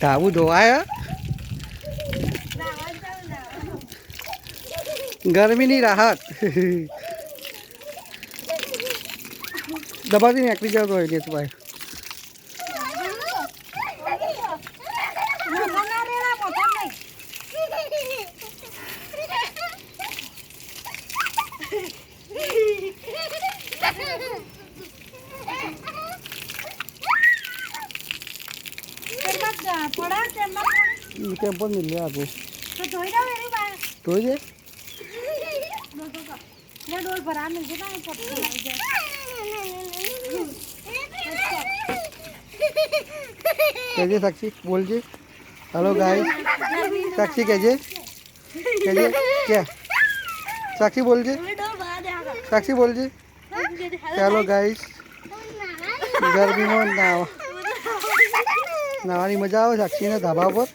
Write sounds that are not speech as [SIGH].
ધાબુ ધોવાય ગરમીની રાહત. દબાથી નીકળી જતો હોય ભાઈ. [LAUGHS] थोड़ा मिल गया आपको तो धोई धोई दे ना डोल भरा मिल लग कैसे साक्षी बोल जी हेलो गाइस साक्षी कैसे कैसे क्या साक्षी बोल जी साक्षी बोल जी हेलो गाइस गर्मी में ना નાવાની મજા આવે સાક્ષીના ધાબા પર.